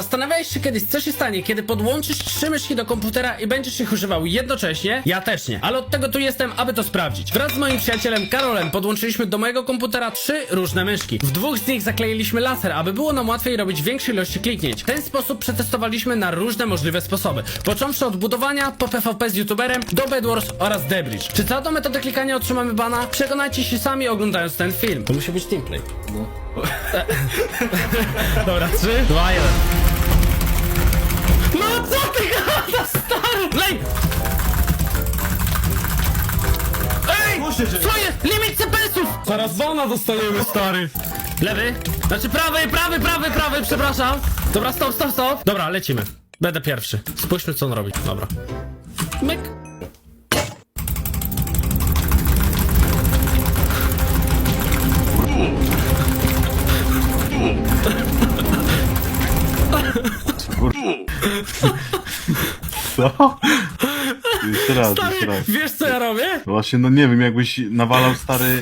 Zastanawiałeś się kiedyś, co się stanie, kiedy podłączysz trzy myszki do komputera i będziesz ich używał jednocześnie? Ja też nie, ale od tego tu jestem, aby to sprawdzić. Wraz z moim przyjacielem Karolem podłączyliśmy do mojego komputera trzy różne myszki. W dwóch z nich zakleiliśmy laser, aby było nam łatwiej robić większe ilości kliknięć. W ten sposób przetestowaliśmy na różne możliwe sposoby. Począwszy od budowania, po PvP z youtuberem, do Bedwars oraz Debridge. Czy całą tą metodę klikania otrzymamy bana? Przekonajcie się sami oglądając ten film. To musi być teamplay. Dobra, trzy, dwa, jeden. Ej! Co jest? Limit CPS-ów! Zaraz bana dostajemy, stary. Lewy? Znaczy prawy, prawy, prawy, prawy, przepraszam. Dobra, stop, stop, stop. Dobra, lecimy. Będę pierwszy. Spójrzmy, co on robi. Dobra. Myk. Co? Jeszcze raz, Stary, jeszcze raz. wiesz co ja robię? No właśnie, no nie wiem, jakbyś nawalał stary...